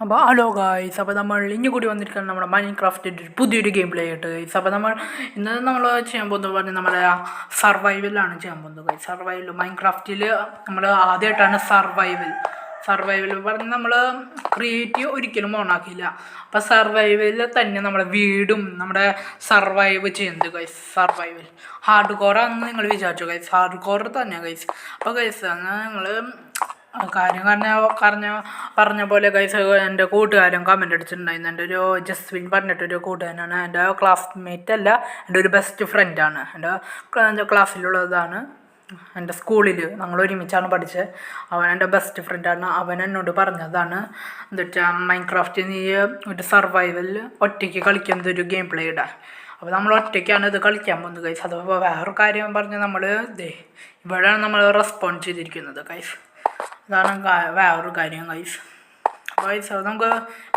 അപ്പോൾ hello guys അപ്പോൾ നമ്മൾ ഇനി കൂടി വന്നിരിക്കുന്നത് നമ്മുടെ മൈൻ ക്രാഫ്റ്റിന്റെ പുതിയൊരു ഗെയിം പ്ലേ ആയിട്ട്. ഗൈസ് അപ്പോൾ നമ്മൾ ഇന്ന് നമ്മൾ ചെയ്യാൻ പോകുന്നത് പറഞ്ഞാൽ നമ്മുടെ സർവൈവലാണ് ചെയ്യാൻ പോകുന്നത്. ഗൈസ് സർവൈവൽ മൈൻ ക്രാഫ്റ്റിൽ നമ്മൾ ആദ്യമായിട്ടാണ് സർവൈവൽ സർവൈവൽ പറഞ്ഞ് നമ്മൾ ക്രിയേറ്റീവ് ഒരിക്കലും ഓണാക്കിയില്ല അപ്പോൾ സർവൈവലിൽ തന്നെ നമ്മുടെ വീടും നമ്മുടെ സർവൈവ് ചെയ്യുന്നത് ഗൈസ് സർവൈവൽ ഹാർഡ് കോറാണെന്ന് നിങ്ങൾ വിചാരിച്ചു ഗൈസ് ഹാർഡ് കോർ തന്നെ ഗൈസ് അപ്പോൾ ഗൈസ് നിങ്ങൾ കാര്യം പറഞ്ഞ പറഞ്ഞ പറഞ്ഞ പോലെ ഗൈസ് എന്റെ കൂട്ടുകാരൻ കമന്റ് അടിച്ചിട്ടുണ്ടായിരുന്നു. എന്റെ ഒരു ജസ്വിൻ പറഞ്ഞിട്ടൊരു കൂട്ടുകാരനാണ്. എന്റെ ക്ലാസ്മേറ്റ് അല്ല എന്റെ ഒരു ബെസ്റ്റ് ഫ്രണ്ടാണ് എന്റെ എന്റെ ക്ലാസ്സിലുള്ളതാണ് എന്റെ സ്കൂളിൽ നമ്മൾ ഒരുമിച്ചാണ് പഠിച്ചത് അവൻ എന്റെ ബെസ്റ്റ് ഫ്രണ്ടാണ് അവൻ എന്നോട് പറഞ്ഞതാണ്. വെച്ചാൽ മൈൻക്രാഫ്റ്റ് നീ ഒരു സർവൈവൽ ഒറ്റയ്ക്ക് കളിക്കുന്നത് ഒരു ഗെയിം പ്ലേ ഇടാൻ അപ്പോൾ നമ്മൾ ഒറ്റയ്ക്കാണ് ഇത് കളിക്കാൻ പോകുന്നത് കൈസ് അതപ്പോൾ വേറൊരു കാര്യം പറഞ്ഞ് നമ്മൾ ഇതേ ഇവിടെയാണ് നമ്മൾ റെസ്പോണ്ട് ചെയ്തിരിക്കുന്നത് കൈസ് അതാണ് കാ- വേറൊരു കാര്യം ഗൈസ് ഗൈസ് അത് നമുക്ക്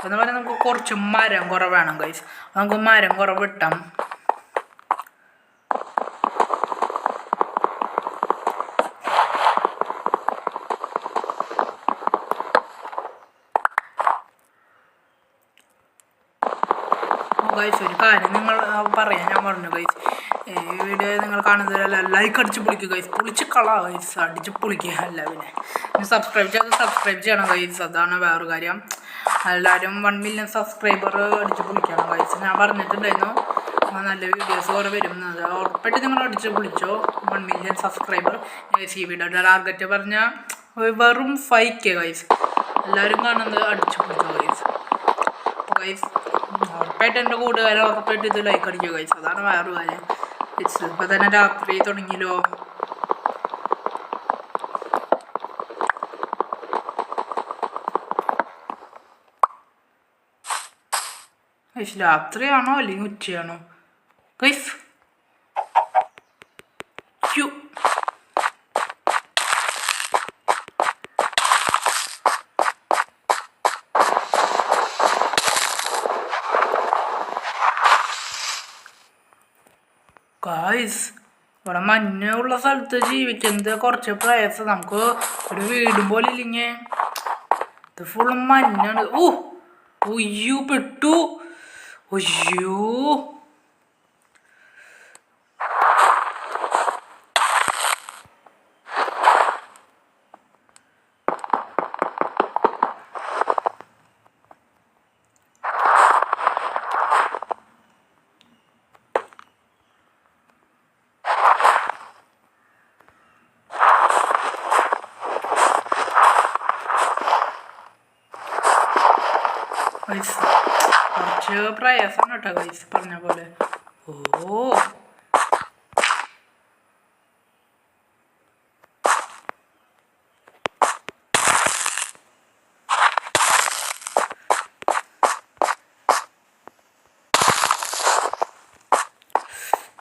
എന്ന് പറഞ്ഞാൽ നമുക്ക് കുറച്ച് മരം കുറവ് വേണം ഗൈസ് നമുക്ക് മരം കുറവ് ഇട്ടാം ഗൈസ് ഒരു കാര്യം നിങ്ങൾ പറയാൻ ഞാൻ പറഞ്ഞു ഗൈസ് ഈ വീഡിയോ നിങ്ങൾ കാണുന്നതിലല്ല ലൈക്ക് അടിച്ച് പൊളിക്കുക ഗൈസ് പൊളിച്ച് കള ഗൈസ് അടിച്ച് പൊളിക്കുക അല്ല പിന്നെ. ഇനി സബ്സ്ക്രൈബ് ചെയ്ത് സബ്സ്ക്രൈബ് ചെയ്യണം ഗൈസ് അതാണ് വേറൊരു കാര്യം. എല്ലാവരും വൺ മില്യൺ സബ്സ്ക്രൈബർ അടിച്ച് പൊളിക്കണം ഗൈസ് ഞാൻ പറഞ്ഞിട്ടുണ്ടായിരുന്നു. നല്ല വീഡിയോസ് കുറേ വരും അത് ഉറപ്പായിട്ട് നിങ്ങൾ അടിച്ച് പൊളിച്ചോ. വൺ മില്യൺ സബ്സ്ക്രൈബർ ഗൈസ് ഈ വീഡിയോയുടെ ടാർഗറ്റ് പറഞ്ഞാൽ വെറും ഫൈവ് കെ ഗൈസ് എല്ലാവരും കാണുന്നത് അടിച്ച് പൊളിച്ചോ ഗൈസ് അപ്പോൾ ഗൈസ് ഉറപ്പായിട്ട് എന്റെ കൂട്ടുകാരെ ഉറപ്പായിട്ട് ഇത് ലൈക്ക് അടിക്കുക ഗൈസ് അതാണ് വേറൊരു കാര്യം. ഇറ്റ്സ് ഇപ്പം തന്നെ രാത്രി തുടങ്ങിയല്ലോ. ഗൈസ് രാത്രിയാണോ അല്ലെങ്കിൽ ഉച്ചയാണോ? Guys U. ഗായ്സ് ഇവിടെ മഞ്ഞുള്ള സ്ഥലത്ത് ജീവിക്കുന്നത് കുറച്ച് പ്രയാസം. നമുക്ക് ഒരു വീടും പോലെ ഇല്ലെങ്കിൽ ഇത് ഫുള്ള് മഞ്ഞാണ്. ഓ ഒയ്യോ പെട്ടു. ഒയ്യോ ഗൈസ് കുറച്ച് പ്രയാസമാണ് കേട്ടോ ഗൈസ് പറഞ്ഞ പോലെ. ഓ.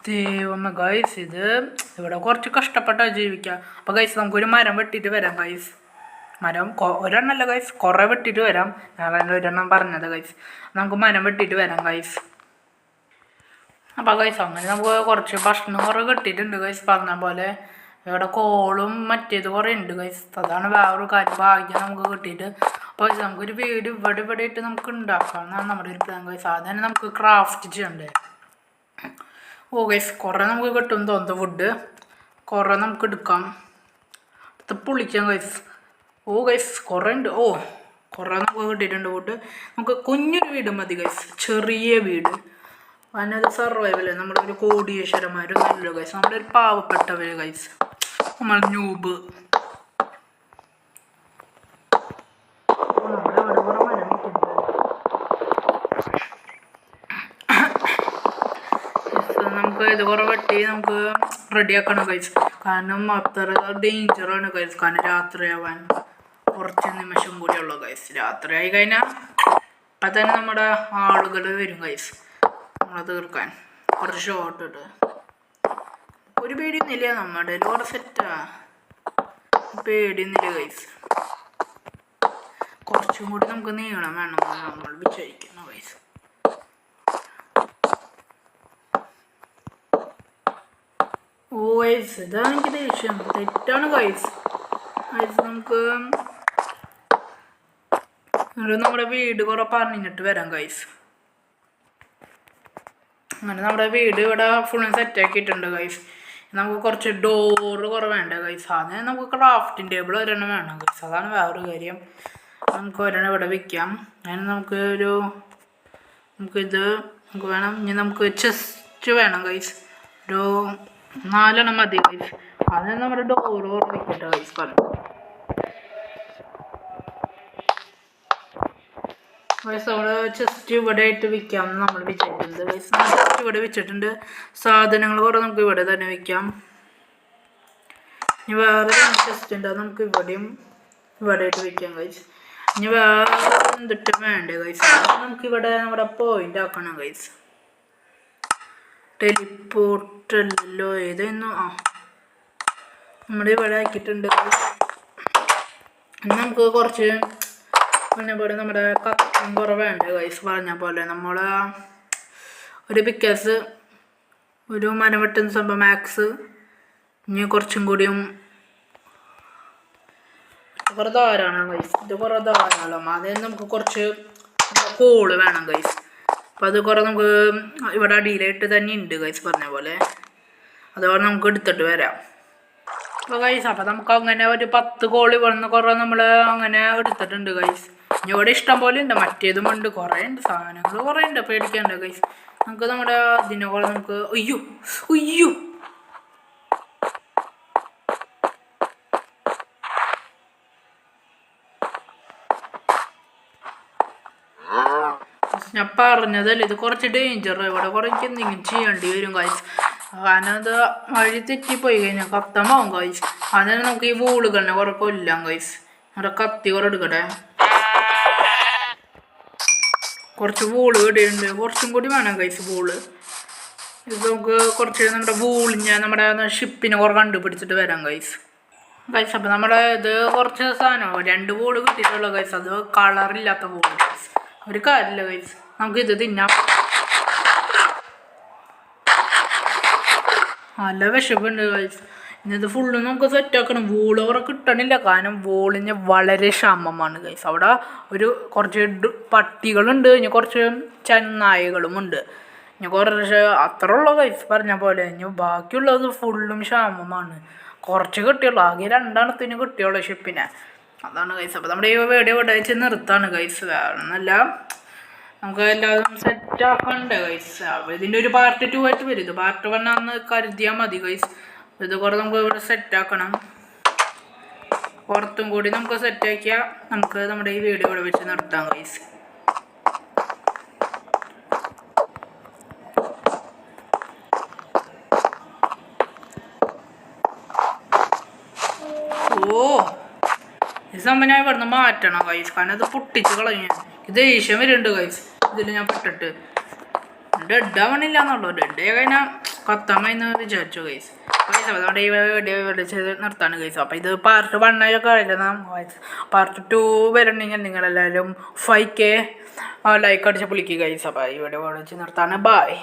ദൈവമേ ഗൈസ് ഇത് ഇവിടെ കുറച്ച് കഷ്ടപ്പെട്ടാ ജീവിക്കാം. അപ്പോൾ ഗൈസ് നമുക്കൊരു മരം വെട്ടിട്ട് വരാം ഗൈസ് മരം ഒരെണ്ണമല്ല ഗൈസ് കുറേ വെട്ടിയിട്ട് വരാം. ഞാൻ ഒരെണ്ണം പറഞ്ഞത് ഗൈസ് നമുക്ക് മരം വെട്ടിയിട്ട് വരാം ഗൈസ് അപ്പോൾ ഗൈസ് അങ്ങനെ നമുക്ക് കുറച്ച് ഭക്ഷണം കുറേ കിട്ടിയിട്ടുണ്ട് ഗൈസ് പറഞ്ഞ പോലെ ഇവിടെ കോളും മറ്റേത് കുറേ ഉണ്ട് ഗൈസ് അതാണ് വേറൊരു കാര്യം. ഭാഗ്യം നമുക്ക് കിട്ടിയിട്ട്. അപ്പോൾ നമുക്കൊരു വീട് ഇവിടെ ഇവിടെ ഇട്ട് നമുക്ക് ഉണ്ടാക്കാം എന്നാണ് നമ്മുടെ ഒരു പ്ലാൻ ഗൈസ് അത് തന്നെ നമുക്ക് ക്രാഫ്റ്റ് ചെയ്യണ്ടേ. ഓ ഗൈസ് കുറേ നമുക്ക് കിട്ടും തോന്നുന്നു ഫുഡ് കുറേ നമുക്ക് എടുക്കാം. പൊളിക്കാം ഗൈസ് ഓ ഗൈസ് കുറേ ഉണ്ട് ഓ കുറേ നമുക്ക് കിട്ടിയിട്ടുണ്ട് വുഡ് നമുക്ക് കുഞ്ഞൊരു വീട് മതി ഗൈസ്. ചെറിയ വീട്. അതിനകത്ത് സർവൈവൽ നമ്മുടെ ഒരു കോടീശ്വരന്മാരും നല്ല ഗൈസ്. നമ്മുടെ ഒരു പാവപ്പെട്ടവര് ഗൈസ്. നമ്മൾ ന്യൂബ് നമുക്ക് ഇത് കുറേ വെട്ടി നമുക്ക് റെഡിയാക്കണം കഴിച്ചു കാരണം അത്ര ഡേഞ്ചറാണ് കഴിച്ചു കാരണം രാത്രിയാവാൻ. കുറച്ച് നിമിഷം കൂടി കൈസ് രാത്രി ആയി കഴിഞ്ഞാൽ അപ്പം തന്നെ നമ്മുടെ ആളുകൾ വരും ഗൈസ് നമ്മളെ തീർക്കാൻ. കുറച്ച് ഷോർട്ട് ഇട്ട്. ഒരു പേടിയൊന്നുമില്ല നമ്മുടെ ലോഡ് സെറ്റാ പേടിയൊന്നുമില്ല ഗൈസ് കുറച്ചും കൂടി നമുക്ക് നീളം വേണം നമ്മൾ വിചാരിക്കുന്നു ഗൈസ് ഓ ഗൈസ് ഇതാണ് എനിക്ക് ദേഷ്യം. തെറ്റാണ് ഗൈസ് ഗൈസ് നമുക്ക് എന്നിട്ട് നമ്മുടെ വീട് കുറെ പറഞ്ഞിട്ട് വരാം ഗൈസ് അങ്ങനെ നമ്മുടെ വീട് ഇവിടെ ഫുൾ സെറ്റ് ആക്കിയിട്ടുണ്ട് ഗൈസ് നമുക്ക് കുറച്ച് ഡോറ് കുറേ വേണ്ട ഗൈസ് അതിന് നമുക്ക് ക്രാഫ്റ്റിംഗ് ടേബിൾ ഒരെണ്ണം വേണം ഗൈസ് അതാണ് വേറൊരു കാര്യം. നമുക്ക് ഒരെണ്ണം ഇവിടെ വെക്കാം. അതിന് നമുക്ക് ഒരു നമുക്കിത് നമുക്ക് വേണം. ഇനി നമുക്ക് ചെസ്റ്റ് വേണം ഗൈസ് ഒരു നാലെണ്ണം മതി ഗൈസ് അതിന് നമ്മുടെ ഡോറ് കുറേ വെക്കട്ടെ ഗൈസ് പറഞ്ഞു ഗൈസ് അവിടെ ചെസ്റ്റ് ഇവിടെ ആയിട്ട് വിൽക്കാം നമ്മൾ വിചാരിക്കുന്നത്. വയസ്സ് ചെസ്റ്റ് ഇവിടെ വെച്ചിട്ടുണ്ട്. സാധനങ്ങൾ കുറേ നമുക്ക് ഇവിടെ തന്നെ വിൽക്കാം. ഇനി വേറെ ചെസ്റ്റ് ഉണ്ട്. നമുക്ക് ഇവിടെയും ഇവിടെ ആയിട്ട് വിൽക്കാം കഴിച്ച് ഇനി വേറെ എന്തിട്ട് വേണ്ടേ കൈസ് നമുക്ക് ഇവിടെ നമ്മുടെ പോയിന്റ് ആക്കണം കൈസ് ടെലിപ്പോർട്ടല്ലോ ഏതായിരുന്നു? ആ. നമ്മുടെ ഇവിടെ ആക്കിയിട്ടുണ്ട് നമുക്ക് കുറച്ച് പിന്നെ പോലെ നമ്മുടെ കത്തും കുറേ വേണ്ട ഗൈസ് പറഞ്ഞ പോലെ നമ്മൾ ഒരു പിക്കേഴ്സ് ഒരു മരം സംഭവം മാക്സ് ഇനി കുറച്ചും കൂടിയും കുറേ ധാരാണ് ഗൈസ് ഇത് കുറേ ധാരാളം അതിന് നമുക്ക് കുറച്ച് കോൾ വേണം ഗൈസ് അപ്പം അത് കുറേ നമുക്ക് ഇവിടെ അടിയിലായിട്ട് തന്നെ ഉണ്ട് ഗൈസ് പറഞ്ഞ പോലെ. അതുപോലെ നമുക്ക് എടുത്തിട്ട് വരാം. അപ്പോൾ ഗൈസ് അപ്പോൾ നമുക്ക് അങ്ങനെ ഒരു പത്ത് കോളി വന്ന് കുറേ നമ്മൾ അങ്ങനെ എടുത്തിട്ടുണ്ട് ഗൈസ് ഇവിടെ ഇഷ്ടം പോലെ ഉണ്ട്. മറ്റേതും ഉണ്ട്. കുറേ ഉണ്ട് സാധനങ്ങൾ കുറേ ഉണ്ട്. പേടിക്കണ്ട ഗൈസ് നമുക്ക് നമ്മുടെ ഇതിനെ കുറേ നമുക്ക് അയ്യോ അയ്യോ. ഞാൻ പറഞ്ഞതല്ലേ ഇത് കുറച്ച് ഡേഞ്ചർ ഇവിടെ കുറച്ച് എന്തെങ്കിലും ചെയ്യേണ്ടി വരും കായ്സ് കാരണം അത് വഴി തെറ്റിപ്പോയി കഴിഞ്ഞാൽ കത്തമാവും കായ്സ് അതിന് നമുക്ക് ഈ വൂളുകളിനെ കുറെ കൊല്ലാം കായ്സ് നമ്മുടെ കത്തി കുറെ എടുക്കട്ടെ. കുറച്ച് വൂൾ ഇവിടെയുണ്ട് കുറച്ചും കൂടി വേണം കൈസ് വൂൾ ഇത് നമുക്ക് കുറച്ച് നമ്മുടെ വൂളിഞ്ഞ നമ്മുടെ ഷിപ്പിനെ കുറെ കണ്ടുപിടിച്ചിട്ട് വരാം കൈസ് കൈസ് അപ്പം നമ്മുടെ ഇത് കുറച്ച് സാധനമാണ് രണ്ട് വൂൾ കിട്ടിയിട്ടുള്ള കൈസ് അത് കളറില്ലാത്ത വൂൾ കൈസ് ഒരു കാര്യമില്ല കൈസ് നമുക്ക് ഇത് തിന്നാം. നല്ല വിശപ്പുണ്ട് കൈസ് ഇന്നത് ഫുള്ള് നമുക്ക് സെറ്റാക്കണം ആക്കണം. കുറെ കിട്ടണില്ല കാരണം വോളിന് വളരെ ക്ഷാമമാണ് കൈസ് അവിടെ ഒരു കുറച്ച് പട്ടികളുണ്ട്. ഇനി കുറച്ച് ചെന്നായകളുമുണ്ട് ഇനി കുറച്ച് അത്ര ഉള്ള കൈസ് പറഞ്ഞ പോലെ. ഇനി ബാക്കിയുള്ളത് ഫുള്ളും ക്ഷാമമാണ്. കുറച്ച് കിട്ടിയുള്ളൂ. ആകെ രണ്ടെണ്ണത്തിന് കിട്ടിയുള്ളൂ ഷിപ്പിനെ അതാണ് കൈസ് അപ്പോൾ നമ്മുടെ ഈ വീഡിയോ ഇവിടെ വെച്ച് നിർത്താണ് കൈസ് വേണമെന്നല്ല നമുക്ക് എല്ലാവരും സെറ്റ് ആക്കണ്ടേ ഗൈസ് ഇതിന്റെ ഒരു പാർട്ട് ടു ആയിട്ട് വരും. ഇത് പാർട്ട് വൺ ആണെന്ന് കരുതിയാൽ മതി ഗൈസ് ഇത് കുറേ നമുക്ക് ഇവിടെ സെറ്റ് ആക്കണം. പുറത്തും കൂടി നമുക്ക് സെറ്റ് ആക്കിയാൽ നമുക്ക് നമ്മുടെ ഈ വീഡിയോ ഇവിടെ വെച്ച് നിർത്താം ഗൈസ് ഓ ഈ സംഭവം ഞാൻ ഇവിടുന്ന് മാറ്റണം ഗൈസ് കാരണം അത് പൊട്ടിച്ച് കളഞ്ഞു. ഇത് ദേഷ്യം വരുന്നുണ്ട് ഗൈസ് ഇതിൽ ഞാൻ പെട്ടിട്ട്. ഡെഡ് ആവണില്ല എന്നുള്ളൂ. ഡെഡ് കഴിഞ്ഞാൽ കത്താമെന്ന് വിചാരിച്ചു ഗൈസ് ചെയ്ത് നിർത്താണ് ഗൈസ് അപ്പോൾ ഇത് പാർട്ട് വണ്ണൊക്കെ കഴിഞ്ഞ പാർട്ട് ടു വരണമെങ്കിൽ നിങ്ങളെല്ലാവരും ഫൈവ് കെ ലൈക്ക് അടിച്ച് പുളിക്കുക ഗൈസ് അപ്പോൾ ഇവിടെ വെച്ച് നിർത്താണ് ബായ്